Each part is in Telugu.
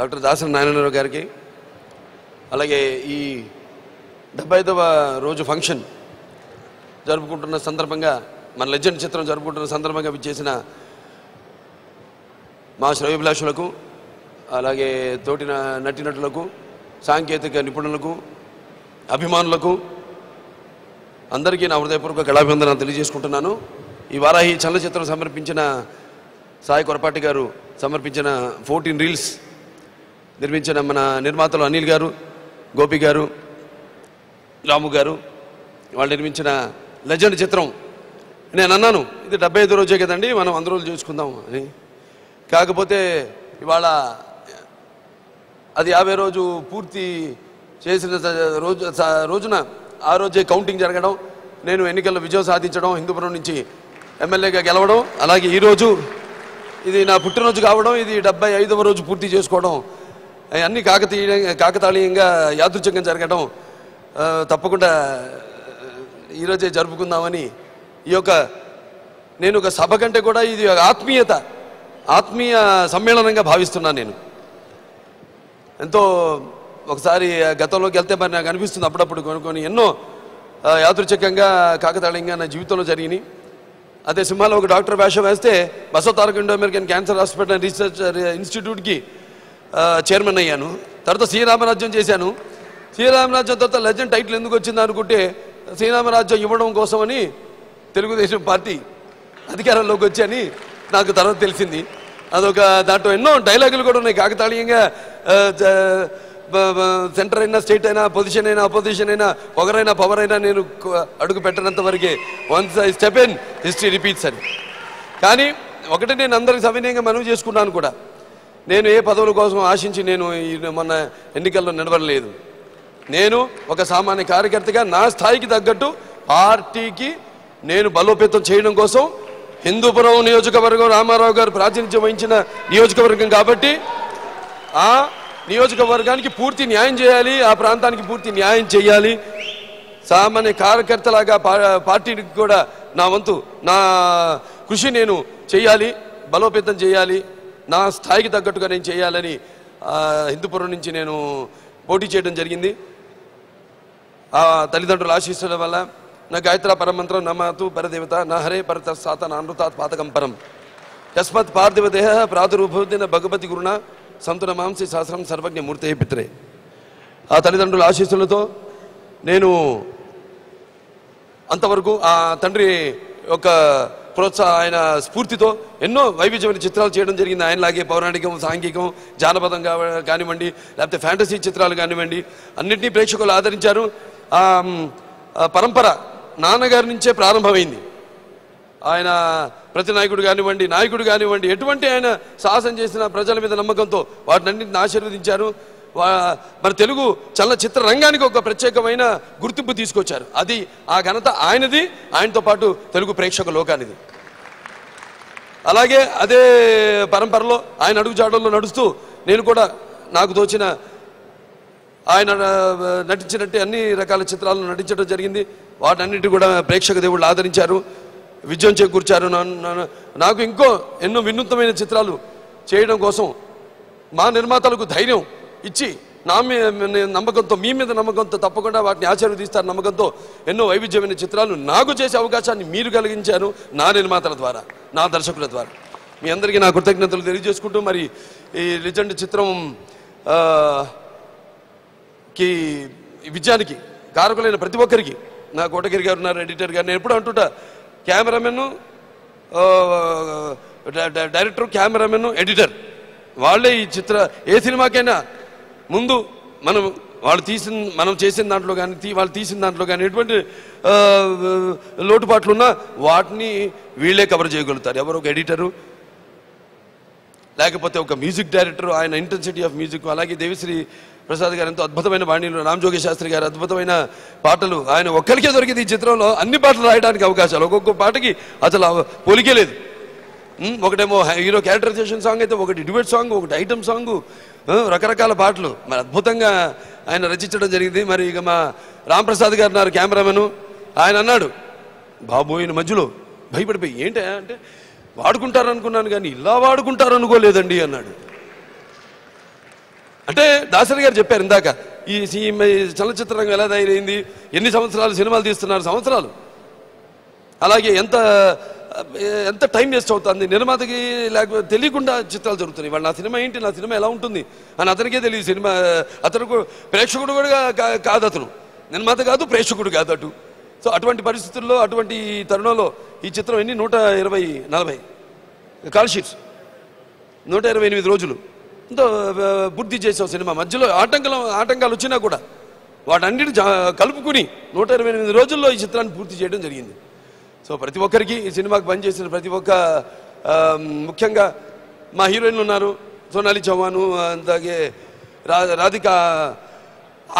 డాక్టర్ దాసరి నారాయణరావు గారికి. అలాగే ఈ డెబ్బై ఐదవ రోజు ఫంక్షన్ జరుపుకుంటున్న సందర్భంగా మన లెజెండ్ చిత్రం జరుపుకుంటున్న సందర్భంగా విచ్చేసిన మా శ్రవ్యభిలాషులకు అలాగే తోటి నటినటులకు సాంకేతిక నిపుణులకు అభిమానులకు అందరికీ నా హృదయపూర్వక కళాభివందనాలు తెలియజేసుకుంటున్నాను. ఈ వారాహి చలనచిత్రం సమర్పించిన సాయి కొరపాటి గారు సమర్పించిన ఫోర్టీన్ రీల్స్ నిర్మించిన మన నిర్మాతలు అనిల్ గారు గోపి గారు రాము గారు వాళ్ళు నిర్మించిన లెజెండ్ చిత్రం. నేను అన్నాను ఇది డెబ్బై ఐదు రోజే కదండి మనం వంద రోజులు చూసుకుందాం అని. కాకపోతే ఇవాళ అది యాభై రోజు పూర్తి చేసిన రోజు రోజున ఆ రోజే కౌంటింగ్ జరగడం నేను ఎన్నికల్లో విజయం సాధించడం హిందూపురం నుంచి ఎమ్మెల్యేగా గెలవడం అలాగే ఈరోజు ఇది నా పుట్టినరోజు కావడం ఇది డెబ్బై ఐదవ రోజు పూర్తి చేసుకోవడం అన్నీ కాకతీయ కాకతాళీయంగా యాదృచ్ఛికంగా జరగడం తప్పకుండా ఈరోజే జరుపుకుందామని ఈ యొక్క నేను ఒక సభ కంటే కూడా ఇది ఆత్మీయత ఆత్మీయ సమ్మేళనంగా భావిస్తున్నాను నేను. ఎంతో ఒకసారి గతంలోకి వెళ్తే మరి నాకు అనిపిస్తుంది అప్పుడప్పుడు కొన్ని కొన్ని ఎన్నో యాదృచ్ఛికంగా కాకతాళీయంగా నా జీవితంలో జరిగినాయి. అదే సింహాలో ఒక డాక్టర్ వేషం వేస్తే Basavataraka Indo American cancer hospital research ఇన్స్టిట్యూట్కి చైర్మన్ అయ్యాను. తర్వాత శ్రీరామరాజ్యం చేశాను. శ్రీరామరాజ్యం తర్వాత లెజెండ్ టైటిల్ ఎందుకు వచ్చింది అనుకుంటే శ్రీరామరాజ్యం ఇవ్వడం కోసమని తెలుగుదేశం పార్టీ అధికారంలోకి వచ్చని నాకు తర్వాత తెలిసింది. అదొక దాంట్లో ఎన్నో డైలాగులు కూడా ఉన్నాయి. కాకతాళీయంగా సెంటర్ అయినా స్టేట్ అయినా పొజిషన్ అయినా అపోజిషన్ అయినా పొగరైనా పవర్ అయినా నేను అడుగు పెట్టనంత వరకే once I step in history repeats అని. కానీ ఒకటి నేను అందరికి సవినయంగా మనవి చేసుకున్నాను కూడా. నేను ఏ పదవుల కోసం ఆశించి నేను మొన్న ఎన్నికల్లో నిలబడలేదు. నేను ఒక సామాన్య కార్యకర్తగా నా స్థాయికి తగ్గట్టు పార్టీకి నేను బలోపేతం చేయడం కోసం హిందూపురం నియోజకవర్గం రామారావు గారు ప్రాతినిధ్యం వహించిన నియోజకవర్గం కాబట్టి ఆ నియోజకవర్గానికి పూర్తి న్యాయం చేయాలి ఆ ప్రాంతానికి పూర్తి న్యాయం చేయాలి. సామాన్య కార్యకర్తలాగా పా- పార్టీకి కూడా నా వంతు నా కృషి నేను చేయాలి బలోపేతం చేయాలి. నా స్థాయికి తగ్గట్టుగా నేను చేయాలని హిందూపురం నుంచి నేను పోటీ చేయడం జరిగింది. ఆ తల్లిదండ్రుల ఆశీస్సుల వల్ల నా గాయత్ర పరమంత్రం నమాతు పరదేవత నా హరే పరత సాత నానృతాత్ పాతకం పరం. యస్మత్ పార్థివ దేహ ప్రాదుర్భూతిన భగవతి గురుణ సంతున మాంసి శాస్త్రం సర్వజ్ఞ మూర్తే పిత్రే. ఆ తల్లిదండ్రుల ఆశీస్సులతో నేను అంతవరకు ఆ తండ్రి యొక్క ప్రోత్సాహ ఆయన స్ఫూర్తితో ఎన్నో వైవిధ్యమైన చిత్రాలు చేయడం జరిగింది. ఆయనలాగే పౌరాణికం సాంఘికం జానపదం కానివ్వండి లేకపోతే ఫ్యాంటసీ చిత్రాలు కానివ్వండి అన్నింటినీ ప్రేక్షకులు ఆదరించారు. పరంపర నాన్నగారి నుంచే ప్రారంభమైంది. ఆయన ప్రతి నాయకుడు కానివ్వండి నాయకుడు కానివ్వండి ఎటువంటి ఆయన సాహసం చేసిన ప్రజల మీద నమ్మకంతో వాటినన్నింటిని ఆశీర్వదించారు. మన తెలుగు చలనచిత్ర రంగానికి ఒక ప్రత్యేకమైన గుర్తింపు తీసుకొచ్చారు. అది ఆ ఘనత ఆయనది ఆయనతో పాటు తెలుగు ప్రేక్షక లోకానిది. అలాగే అదే పరంపరలో ఆయన అడుగుజాడల్లో నడుస్తూ నేను కూడా నాకు తోచిన ఆయన నటించినట్టు అన్ని రకాల చిత్రాలను నటించడం జరిగింది. వాటన్నిటి కూడా ప్రేక్షక దేవుళ్ళు ఆదరించారు. విజయం చేకూర్చారు. నన్ను- నాకు ఇంకో ఎన్నో వినూత్నమైన చిత్రాలు చేయడం కోసం మా నిర్మాతలకు ధైర్యం ఇచ్చి నా మీద నమ్మకంతో మీ మీద నమ్మకంతో తప్పకుండా వాటిని ఆశీర్వదిస్తారు నమ్మకంతో ఎన్నో వైవిధ్యమైన చిత్రాలు నాకు చేసే అవకాశాన్ని మీరు కలిగించారు నా నిర్మాతల ద్వారా నా దర్శకుల ద్వారా. మీ అందరికీ నా కృతజ్ఞతలు తెలియజేసుకుంటూ మరి ఈ లిజెండ్ చిత్రం కి విజయానికి కారకులైన ప్రతి ఒక్కరికి నా కోటగిరి గారు ఉన్నారు ఎడిటర్ గారు నేను ఎప్పుడు అంటుంటా కెమెరామెన్ డైరెక్టర్ కెమెరామెన్ ఎడిటర్ వాళ్ళే ఈ చిత్ర ఏ సినిమాకైనా ముందు మనం వాళ్ళు తీసిన మనం చేసిన దాంట్లో కానీ తీ వాళ్ళు తీసిన దాంట్లో కానీ ఎటువంటి లోటుపాట్లు ఉన్నా వాటిని వీళ్ళే కవర్ చేయగలుగుతారు. ఎవరు ఒక ఎడిటరు లేకపోతే ఒక మ్యూజిక్ డైరెక్టర్ ఆయన ఇంటెన్సిటీ ఆఫ్ మ్యూజిక్ అలాగే దేవిశ్రీ ప్రసాద్ గారు ఎంతో అద్భుతమైన బాణీలు రామజోగి శాస్త్రి గారు అద్భుతమైన పాటలు ఆయన ఒక్కరికే దొరికింది ఈ చిత్రంలో అన్ని పాటలు రాయడానికి అవకాశాలు. ఒక్కొక్క పాటకి అసలు పోలికే లేదు. ఒకటేమో హీరో క్యారెక్టరైజేషన్ సాంగ్ అయితే ఒకటి డిబేట్ సాంగ్ ఒకటి ఐటమ్ సాంగ్ రకరకాల పాటలు. మరి అద్భుతంగా ఆయన రచించడం జరిగింది. మరి ఇక మా రాంప్రసాద్ గారు ఉన్నారు కెమెరామెను. ఆయన అన్నాడు బాబోయిన మధ్యలో భయపడిపోయి ఏంటి అంటే వాడుకుంటారు అనుకున్నాను కానీ ఇలా వాడుకుంటారు అనుకోలేదండి అన్నాడు. అంటే దాసరి గారు చెప్పారు ఇందాక ఈ ఈ ఈ చలనచిత్ర రంగం ఎలా తయారైంది? ఎన్ని సంవత్సరాలు సినిమాలు తీస్తున్నారు? సంవత్సరాలు. అలాగే ఎంత ఎంత టైం వేస్ట్ అవుతుంది? నిర్మాతకి లేకపోతే తెలియకుండా చిత్రాలు జరుగుతున్నాయి. వాళ్ళు నా సినిమా ఏంటి? నా సినిమా ఎలా ఉంటుంది? అని అతనికే తెలియదు సినిమా అతను కూడా- ప్రేక్షకుడు కూడా కా- కాదు అతను. నిర్మాత కాదు ప్రేక్షకుడు కాదు అటు. సో అటువంటి పరిస్థితుల్లో అటువంటి తరుణంలో ఈ చిత్రం ఎన్ని? నూట ఇరవై నలభై. కాల్షీట్స్ నూట ఇరవై ఎనిమిది రోజులు. ఎంతో బుద్ధి పూర్తి చేసాం సినిమా. మధ్యలో ఆటంకాలు ఆటంకాలు వచ్చినా కూడా వాటన్నిటి జా- కలుపుకుని నూట ఇరవై ఎనిమిది రోజుల్లో ఈ చిత్రాన్ని పూర్తి చేయడం జరిగింది. సో ప్రతి ఒక్కరికి ఈ సినిమాకి పనిచేసిన ప్రతి ఒక్క ముఖ్యంగా మా హీరోయిన్లు ఉన్నారు. సోనాలి చౌహాను అలాగే రా రాధిక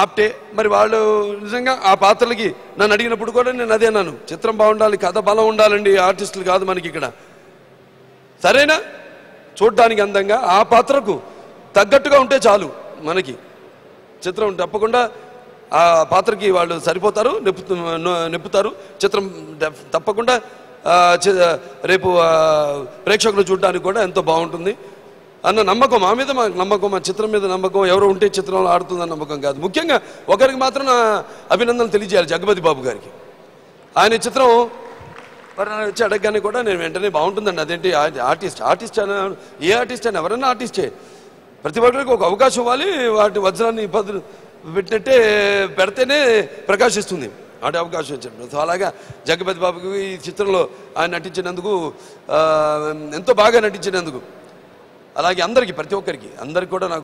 ఆప్టే. మరి వాళ్ళు నిజంగా ఆ పాత్రలకి నన్ను అడిగినప్పుడు కూడా నేను అదే అన్నాను. చిత్రం బాగుండాలి కథ బలం ఉండాలండి ఆర్టిస్టులు కాదు మనకి ఇక్కడ. సరేనా? చూడడానికి అందంగా ఆ పాత్రకు తగ్గట్టుగా ఉంటే చాలు మనకి. చిత్రం తప్పకుండా ఆ పాత్రకి వాళ్ళు సరిపోతారు నిప్పు నెప్పుతారు చిత్రం తప్పకుండా రేపు ప్రేక్షకులు చూడడానికి కూడా ఎంతో బాగుంటుంది. అన్న నమ్మకం మా మీద మా నమ్మకం మా చిత్రం మీద నమ్మకం ఎవరు ఉంటే చిత్రంలో ఆడుతుందన్న నమ్మకం కాదు. ముఖ్యంగా ఒకరికి మాత్రం నా అభినందనలు తెలియజేయాలి జగపతి బాబు గారికి. ఆయన ఈ చిత్రం ఎవరైనా వచ్చి అడగగానే కూడా నేను వెంటనే బాగుంటుందండి. అదేంటి ఆర్టిస్ట్ ఆర్టిస్ట్ అని ఏ ఆర్టిస్ట్ అని ఎవరైనా ఆర్టిస్టే. ప్రతి ఒక్కరికి ఒక అవకాశం ఇవ్వాలి వాటి వజ్రాన్ని పదులు పెట్టినట్టే పెడితేనే ప్రకాశిస్తుంది. అటు అవకాశం ఇచ్చాడు. సో అలాగా జగపతి బాబుకి ఈ చిత్రంలో ఆయన నటించినందుకు ఎంతో బాగా నటించినందుకు. అలాగే అందరికీ ప్రతి ఒక్కరికి అందరికి కూడా నాకు